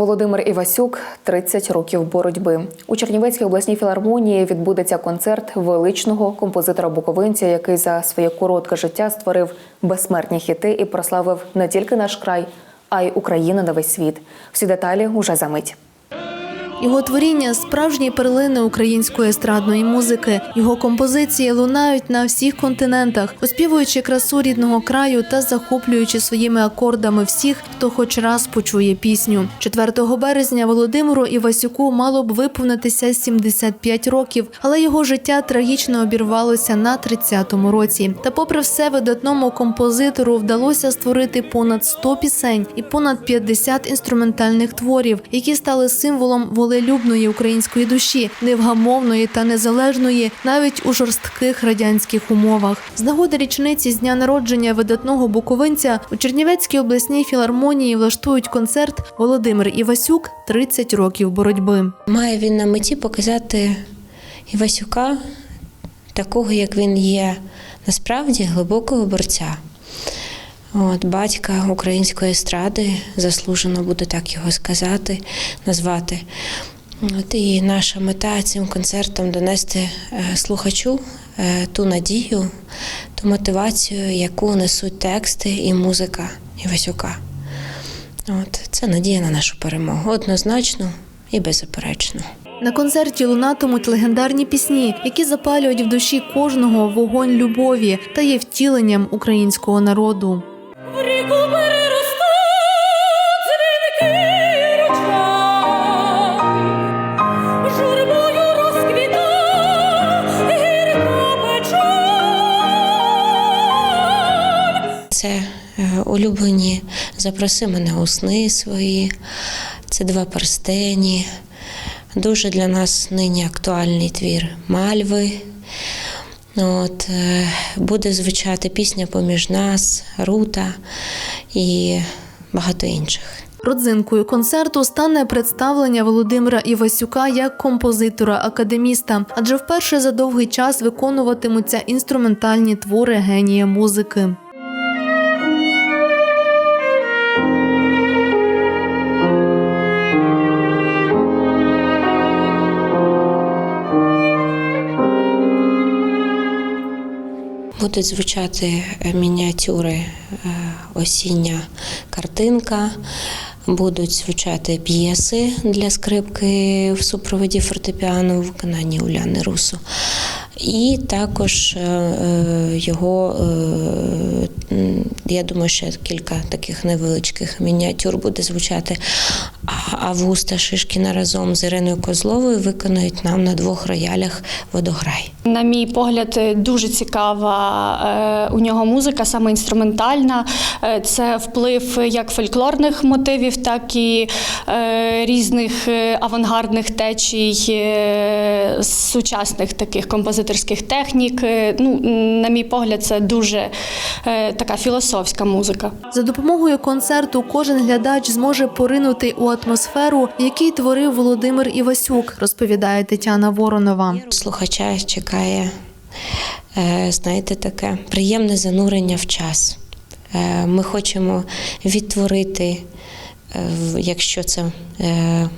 Володимир Івасюк 30 років боротьби. У Чернівецькій обласній філармонії відбудеться концерт величного композитора Буковинця, який за своє коротке життя створив безсмертні хіти і прославив не тільки наш край, а й Україну на весь світ. Всі деталі уже за мить. Його творіння справжні перлини української естрадної музики. Його композиції лунають на всіх континентах, оспівуючи красу рідного краю та захоплюючи своїми акордами всіх, хто хоч раз почує пісню. 4 березня Володимиру Івасюку мало б виповнитися 75 років, але його життя трагічно обірвалося на 30-му році. Та, попри все, видатному композитору вдалося створити понад 100 пісень і понад 50 інструментальних творів, які стали символом волелюбної української душі, невгамовної та незалежної, навіть у жорстких радянських умовах. З нагоди річниці з дня народження видатного буковинця у Чернівецькій обласній філармонії влаштують концерт Володимир Івасюк 30 років боротьби. Має він на меті показати Івасюка такого, як він є, насправді глибокого борця. От, батька української естради, заслужено буде так його сказати, назвати. От, і наша мета цим концертом донести е, слухачу е, ту надію, ту мотивацію, яку несуть тексти і музика Івасюка. От, це надія на нашу перемогу. Однозначно і беззаперечно. На концерті лунатимуть легендарні пісні, які запалюють в душі кожного вогонь любові та є втіленням українського народу. Це е, улюблені запроси мене у сни свої. Це два перстені. Дуже для нас нині актуальний твір Мальви. От, е, буде звучати пісня поміж нас, Рута і багато інших. Родзинкою концерту стане представлення Володимира Івасюка як композитора-академіста, адже вперше за довгий час виконуватимуться інструментальні твори генія музики. Будуть звучати е, мініатюри е, осіння картинка, будуть звучати п'єси для скрипки в супроводі фортепіано в виконанні Уляни Русу. І також е, його, я думаю, ще кілька таких невеличких мініатюр буде звучати. Августа Шишкіна разом з Іриною Козловою виконують нам на двох роялях водограй. На мій погляд, дуже цікава е, у нього музика, саме інструментальна. Е, Це вплив як фольклорних мотивів, так і е, різних е, авангардних течій, е, сучасних таких композиторських технік. Е, Ну, на мій погляд, це дуже е, така філософська музика. За допомогою концерту кожен глядач зможе поринути у атмосферу, який творив Володимир Івасюк, розповідає Тетяна Воронова. Слухача чекає, е, знаєте, таке приємне занурення в час. Е, Ми хочемо відтворити, е, якщо це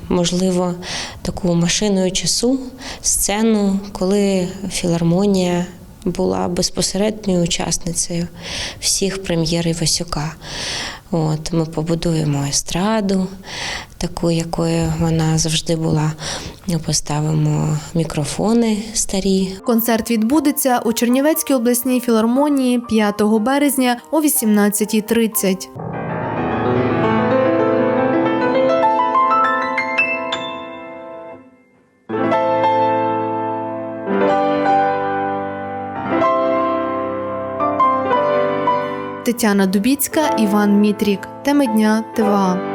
можливо, таку машиною часу, сцену, коли філармонія була безпосередньою учасницею всіх прем'єр Івасюка. От, ми побудуємо естраду, таку, якою вона завжди була. Поставимо мікрофони старі, Концерт відбудеться у Чернівецькій обласній філармонії 5 березня о 18.30. Тетяна Дубіцька, Іван Мітрік. Теми дня ТВА.